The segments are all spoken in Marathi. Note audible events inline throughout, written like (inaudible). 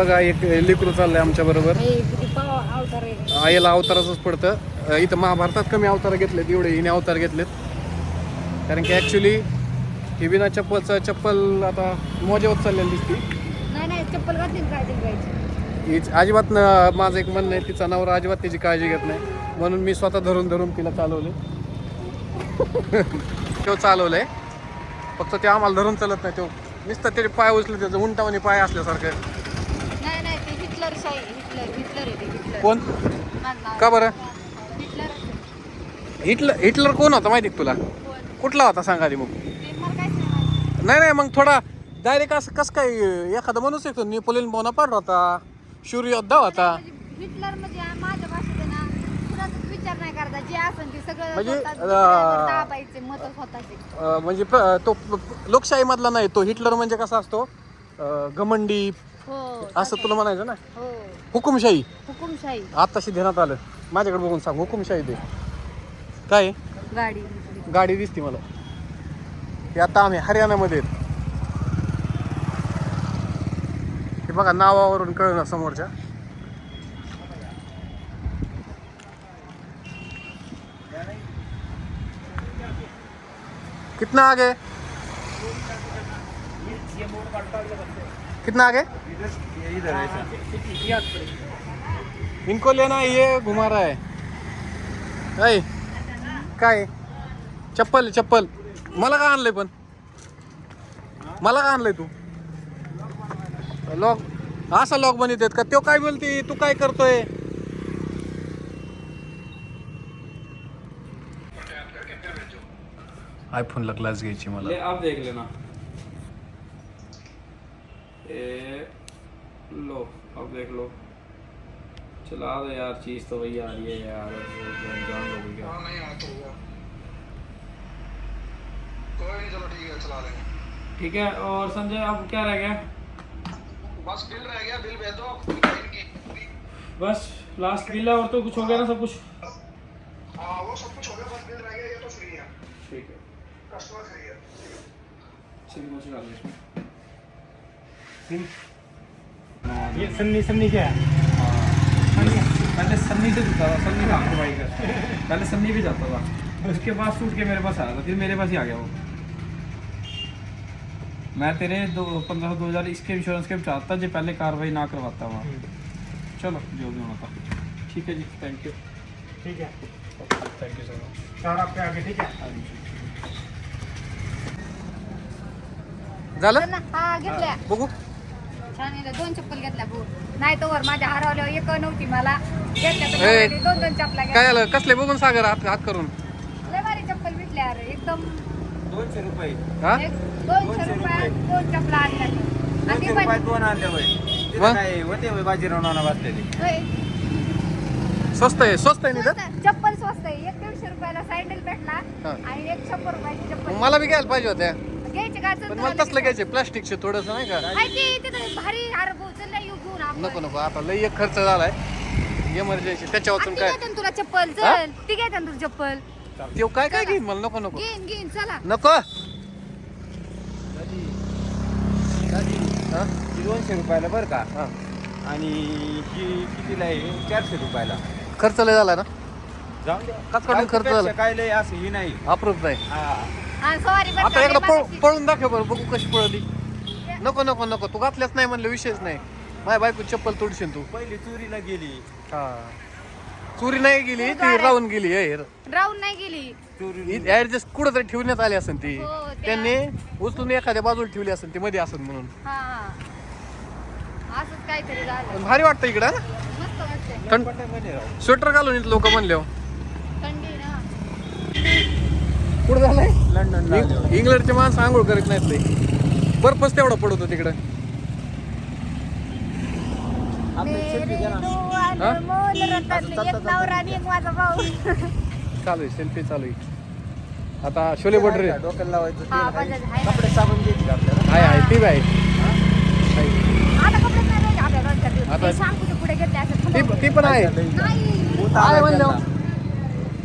बघा एक लेकरू चाललंय आमच्या बरोबर. आईला अवताराचंच पडतं. इथं महाभारतात कमी अवतार घेतलेत एवढे हिने अवतार घेतलेत. कारण की ॲक्च्युली ही बिना चप्पलचं चप्पल आता मोजेवत चाललेली दिसती. चप्पल घातली अजिबात माझं एक म्हणणं आहे तिचा नवरा अजिबात तिची काळजी घेत नाही. म्हणून मी स्वतः धरून धरून तिला चालवले (laughs) तो चालवलंय. फक्त ते आम्हाला धरून चालत नाही तो नुसतं त्याचे पाय उचले त्याचं उंटावणी पाय असल्यासारखं. हिटलर शाही हिटलर हिटलर आहे ते हिटलर. कोण? माझं नाव. का बरं? हिटलर. हिटलर हिटलर कोण होता माहिती का तुला? कोण? कुठला होता सांगा आधी मग. ते मला काहीच नाही माहिती. नाही नाही मग थोडा डायरेक्ट असं कसं काय एखादा माणूस येतो नेपोलियन बोनापार्ट होता शूर्योद्धा होता. म्हणजे हिटलर म्हणजे माझ्या भाषेत आहे ना कुणाचाच विचार नाही करता जे असेल ते सगळं म्हणजे, स्वतःच अं, दुसऱ्यावर दाबायचे मत स्वतःचे अं, म्हणजे प्र- तो लोकशाही मधला नाही तो हिटलर म्हणजे कसा असतो? अं, घमंडी हो असं तुला म्हणायचं ना? हो. हुकुमशाही. हुकुमशाही. आत्ताशी ध्यानात आलं. माझ्याकडे बघून सांग हुकुमशाही ते काय? आहे? गाडी. गाडी दिसते मला. हे आता आम्ही हरियाणामध्ये आहेत. हे बघा नावावरून कळलं समोरच्या. कितना आगे? कितना आगे? इनको लेना है, ये घुमा रहा है। ऐ काय? चप्पल चप्पल। मला का आणलंय पण? मला का आणलंय तू? लॉक असा लॉक बनवत आहेत का? तो काय बोलते? तू काय करतोय? आयफोनला ग्लास घ्यायची मला. ले आप देख लेना. ए लो अब देख लो चला दो यार चीज तो वही आ रही है यार जान लोगे क्या हाँ नहीं आता हुआ कोई नहीं चलो ठीक है चला लेंगे ठीक है और संजय अब क्या रह गया बस बिल रह गया बिल भेज दो बस लास्ट बिल है और तो कुछ हो गया ना सब कुछ हाँ वो सब कुछ हो गया बस बिल रह गया ये तो फ्री है ठीक है कस्टमर फ्री है चलिए मुझे डाल ये सन्नी सन्नी क्या है? पहले सन्नी से जुटा था सन्नी था भाई (laughs) का पहले सन्नी भी जाता था। उसके बाद सूट के मेरे पास आया था फिर मेरे पास ही आ गया वो। मैं तेरे दो पंद्रह दो हज़ार इसके इंश्योरेंस के चाहता जो पहले कार्रवाई ना करवाता वहाँ चलो जो भी होना था। ठीक है जी थैंक यू ठीक है। थैंक यू सर मच आपके आगे ठीक है? झालं? ना हा बघू दोन चप्पल घेतल्या भाऊ. नाही तर वर माझ्या हरवल्यावर एक नव्हती मला. घेतल्या तर ए, नवऱ्याने दोन दोन चपला काय घेतल्या. झालं कसले? बघून सागर हात हात करून. लय भारी चप्पल भेटल्या अरे एकदम दोनशे रुपये. हा? एक दोनशे रुपयात दोन चपला आणल्या. आणि दोनशे पण रुपयात दोन आणले होय. मग? तिथं काय होते होय बाजीराव नाना बसलेले? होय. स्वस्त आहे स्वस्त आहे स्वस्त- चप्पल स्वस्त आहे. एक दीडशे रुपयाला सँडल भेटला हा. आणि एक शंभर रुपयाची चप्पल. मला बी घ्यायला पाहिजे होत्या. घ्यायचे का? पण मला तसलं घ्यायचे प्लास्टिकचे थोडस नाही का? आहे की तिथं भारी अरे भाऊ चल ना येऊ घेऊन आपण. नको नको आता लई एक खर्च झालाय. इमर्जन्सी त्याच्या वाचून आणि ती काय घेते ना तुला चप्पल हा? चल. ती घेते ना तुला चप्पल. ते काय काय घेईन मला? नको नको. घेईन घेईन चला. नको. हा? ही दोनशे रुपयाला बरं का? हा. आणि ही कितीला आहे? चारशे रुपयाला. खर्च लय झाला ना? जाऊन द्या. काच काढून खर्च झाला. काय लय असं ही नाही. अप्रूप नाही. हा. सॉरी आता एकदा पळ- पळून दाखव बरं बघू कशी पळली. नको नको नको तू घातल्याच नाही म्हणलं विषयच नाही. माझ्या बायको चप्पल तोडशील तू. पहिली चोरीला गेली. हा. चोरी नाही गेली ती राहून गेली राहून नाही गेली. चोरी ऍडजस्ट कुठं तरी ठेवण्यात आली असेल ती. हो, त्या- त्यांनी उचलून एखाद्या बाजूला ठेवली असेल ती मध्ये असेल म्हणून. हा असंच काहीतरी झालं. पण भारी वाटतं इकडं? मस्त वाटतंय थंडमध्ये राहू स्वेटर घालून येत लोक म्हणले ना कुठं झालंय? लंडन इंग- इंग्लंडचे माणसं आंघोळ करीत नाहीत लय बर्फच तेवढा पडतो तिकडं. हा? चालू आहे सेल्फी चालू आहे. आता छोले भटुरे डोक्याला लावायचं हा. कपडे साबण घ्यायची का आपल्याला? आहे आहे ती बी आहे. ते ती ती पण आहे. म्हणलं.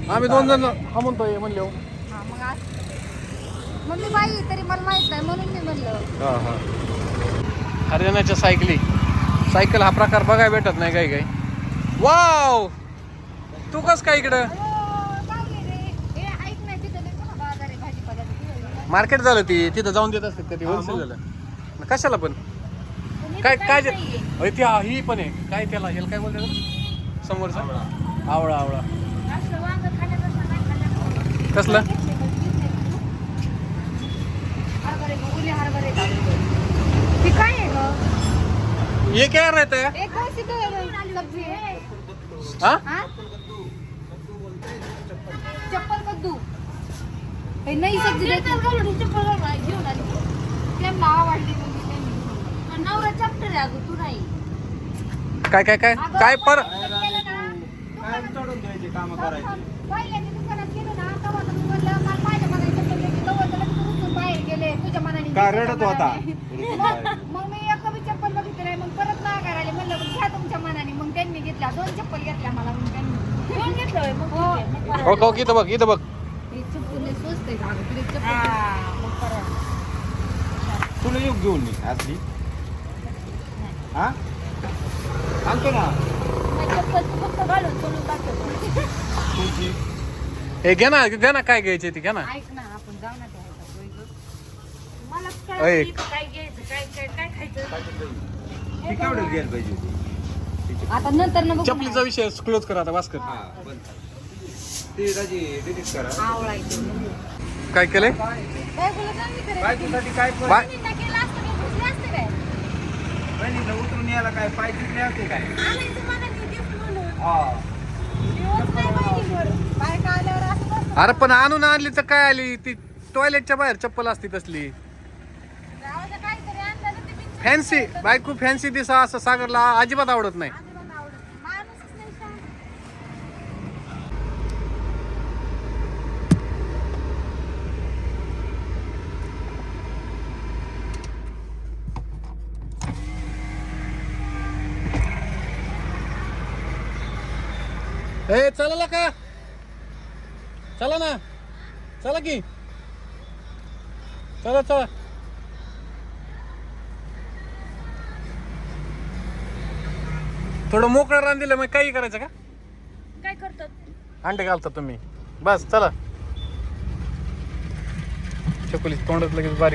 आम्ही दोन जण हा म्हणतोय म्हणले हा मग मी बाई तरी मला माहीत नाही म्हणून मी म्हणलं. हा हा. हरियाणाच्या सायकली. सायकल हा प्रकार बघायला भेटत नाही काही काही. वाव! तू कस काय इकडं? अयो, पाहुणे रे. ए, ऐक ना, तिथं लय मोठा बाजार आहे भाजीपाल्याचा. तिथं मार्केट झालं ती. तिथं जाऊन देत असतात कधी होलसेल झालं. मग कशाला पण? पण इथं काय काहीच काय नाहीये. अरे ती हा- ही पण आहे. काय त्याला ह्याला काय बोलतात? समोरचा? आवळा. आवळा असलं वांगं खाण्यापेक्षा नाही खाल्लं. कसलं? हरभरे? हे काय आहे गं? ये क्या रहता है एक कौन सी तो सब्जी है हाँ? हाँ? चप्पल कद्दू. हे नई सब्जी देते घेऊन आली मग मी त्यांनी. नवरा चॅप्टर आहे अगं तू नाही. काय काय काय? अगं, काय पर दुकानात गेलं ना, काय चढून द्यायचे काम करायचे. पहिले मी दुकानात गेलो ना तेव्हा तर मी म्हणलं मला माझ्या मनाने चप्पल घ्यायची तेव्हा तर लगेच उचलून बाहेर गेले तुझ्या मनाने का तुझ्या रडत होता? मनाने. (laughs) मग- मग मी एक बी चप्पल बघितली नाही मग परत माघार आले म्हणलं मग घ्या तुमच्या मनाने. मग त्यांनी घेतल्या दोन चप्पल घेतल्या मला मग त्यांनी. दोन घेतलं मग हो. परत. हो हो इथं बघ इथं बघ. हे चप्पल लय स्वस्त आहे अगं, तुला चप्पल मग परत. तुला येऊ घेऊन मी असली. हा? आणतो ना. मग चप्पल तू फक्त घालून सोडून दाखव तुझी हे घे ना घे ना काय घ्यायचे ते घे ना. ऐक ना आपण जाऊ ना त्या ह्याच्यात, होय गं. मला. काय काय घ्यायचं काय काय काय खायचं? ती केवढं घ्यायला पाहिजे होती? आता नंतर ना बघू चपलीचा विषय क्लोज कर आता वास कर. हा पण ती राजी डिलीट करा. आवळा येतो काय केलंय? काय. बायकोसाठी पण बाय. बहिणीला उतरून यायला काय असते काय. हा. अरे पण आणून आणली तर काय आली? ती टॉयलेटच्या बाहेर चप्पल असती तसली गावाचं काहीतरी आणलं ना ते बिनचूक फॅन्सी. बायको फॅन्सी दिसा असं सागरला अजिबात आवडत नाही. ए चला का? चला ना. चला की. चला चला. थोडं मोकळं रान दिलं मग काही करायचं का? काय करतात? अंडे घालता तुम्ही. बस चला. चकुली तोंडात लगेच बारीक